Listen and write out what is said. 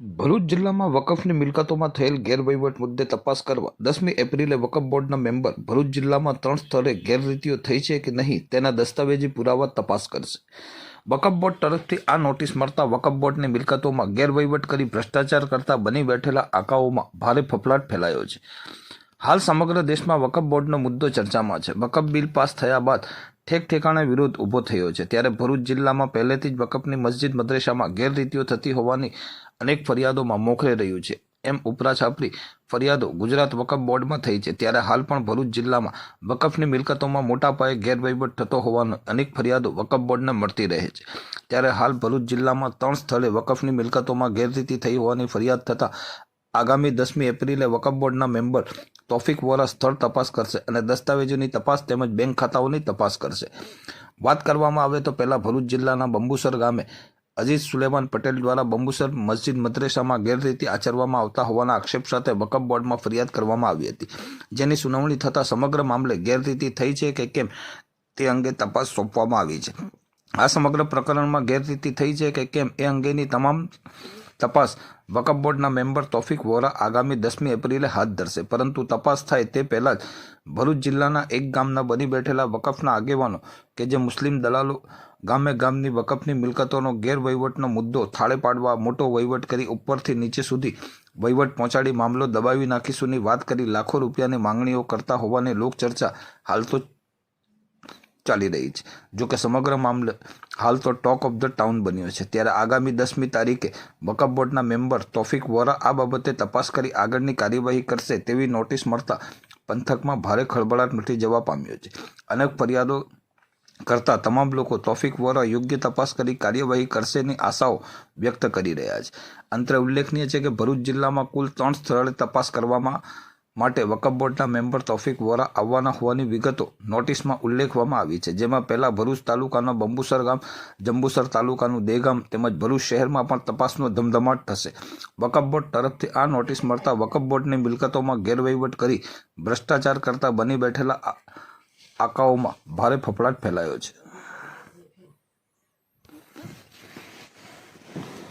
ભરૂચ જિલ્લામાં વકફની મિલકતોમાં થયેલ ગેરવહીવટ મુદ્દે તપાસ કરવા દસમી એપ્રિલે વકફ બોર્ડના મેમ્બર ભરૂચ જિલ્લામાં ત્રણ સ્થળે ગેરરીતિઓ થઈ છે કે નહીં તેના દસ્તાવેજી પુરાવા તપાસ કરશે. વકફ બોર્ડ તરફથી આ નોટિસ મળતા વકફ બોર્ડની મિલકતોમાં ગેરવહીવટ કરી ભ્રષ્ટાચાર કરતા બની બેઠેલા આકાઓમાં ભારે ફફડાટ ફેલાયો છે. હાલ સમગ્ર દેશમાં વકફ બોર્ડનો મુદ્દો ચર્ચામાં છે. વકફ બિલ પાસ થયા બાદ ઠેક ઠેકાણે વિરોધ ઊભો થયો છે. ત્યારે ભરૂચ જિલ્લામાં પહેલેથી જ વકફની મસ્જિદ, મદ્રેસામાં ગેરરીતિઓ થતી હોવાની અનેક ફરિયાદોમાં મોખરે રહ્યું છે. એમ ઉપરા છાપરી ફરિયાદો ગુજરાત વકફ બોર્ડમાં થઈ છે. ત્યારે હાલ પણ ભરૂચ જિલ્લામાં વકફની મિલકતોમાં મોટા પાયે ગેરવહીવટ થતો હોવાનો અનેક ફરિયાદો વકફ બોર્ડને મળતી રહે છે. ત્યારે હાલ ભરૂચ જિલ્લામાં ત્રણ સ્થળે વકફની મિલકતોમાં ગેરરીતિ થઈ હોવાની ફરિયાદ થતાં આગામી દસમી એપ્રિલે વકફ બોર્ડના મેમ્બર તોફિક વોરા સ્થળ તપાસ કરશે અને દસ્તાવેજોની તપાસ તેમજ બેંક ખાતાઓની તપાસ કરશે. વાત કરવામાં આવે તો પહેલા ભરૂચ જિલ્લાના બંબુસર ગામે અજીઝ સુલેમાન પટેલ દ્વારા બંબુસર મસ્જિદ મદ્રેસામાં ગેરરીતિ આચરવામાં આવતા હોવાના આક્ષેપ સાથે વકફ બોર્ડમાં ફરિયાદ કરવામાં આવી હતી. જેની સુનાવણી થતાં સમગ્ર મામલે ગેરરીતિ થઈ છે કે કેમ તે અંગે તપાસ સોંપવામાં આવી છે. આ સમગ્ર પ્રકરણમાં ગેરરીતિ થઈ છે કે કેમ એ અંગેની તમામ તપાસ. વકફ બોર્ડના મેમ્બર તોફિક વોરા આગામી દસમી એપ્રિલે હાથ ધરશે. પરંતુ તપાસ થાય તે પહેલાં જ ભરૂચ જિલ્લાના એક ગામના બની બેઠેલા વકફના આગેવાનો કે જે મુસ્લિમ દલાલો ગામે ગામની વકફની મિલકતોનો ગેરવહીવટનો મુદ્દો થાળે પાડવા મોટો વહીવટ કરી ઉપરથી નીચે સુધી વહીવટ પહોંચાડી મામલો દબાવી નાખીશુંની વાત કરી લાખો રૂપિયાની માંગણીઓ કરતા હોવાની લોકચર્ચા હાલ તો ચાલી રહી છે. જો કે સમગ્ર મામલે હાલ તો ટોક ઓફ ધ ટાઉન બન્યો છે. ત્યારે આગામી દસમી તારીખે વકફ બોર્ડના મેમ્બર તોફિક વોરા આ બાબતે તપાસ કરી આગળની કાર્યવાહી કરશે તેવી નોટિસ મળતા પંથકમાં ભારે ખળબળાટ નથી જવા પામ્યો છે. અનેક ફરિયાદો કરતા તમામ લોકો તોફિક વોરા યોગ્ય તપાસ કરી કાર્યવાહી કરશેની આશાઓ વ્યક્ત કરી રહ્યા છે. અંતરે ઉલ્લેખનીય છે કે ભરૂચ જિલ્લામાં કુલ ત્રણ સ્થળે તપાસ કરવામાં માટે વકફ બોર્ડના મેમ્બર તૌફિક વોરા આવવાના હોવાની વિગતો નોટિસમાં ઉલ્લેખવામાં આવી છે, જેમાં પહેલાં ભરૂચ તાલુકાના બંબુસર ગામ, જંબુસર તાલુકાનું દેગામ તેમજ ભરૂચ શહેરમાં પણ તપાસનો ધમધમાટ થશે. વકફ બોર્ડ તરફથી આ નોટિસ મળતા વકફ બોર્ડની મિલકતોમાં ગેરવહીવટ કરી ભ્રષ્ટાચાર કરતા બની બેઠેલા આકાઓમાં ભારે ફફડાટ ફેલાયો છે.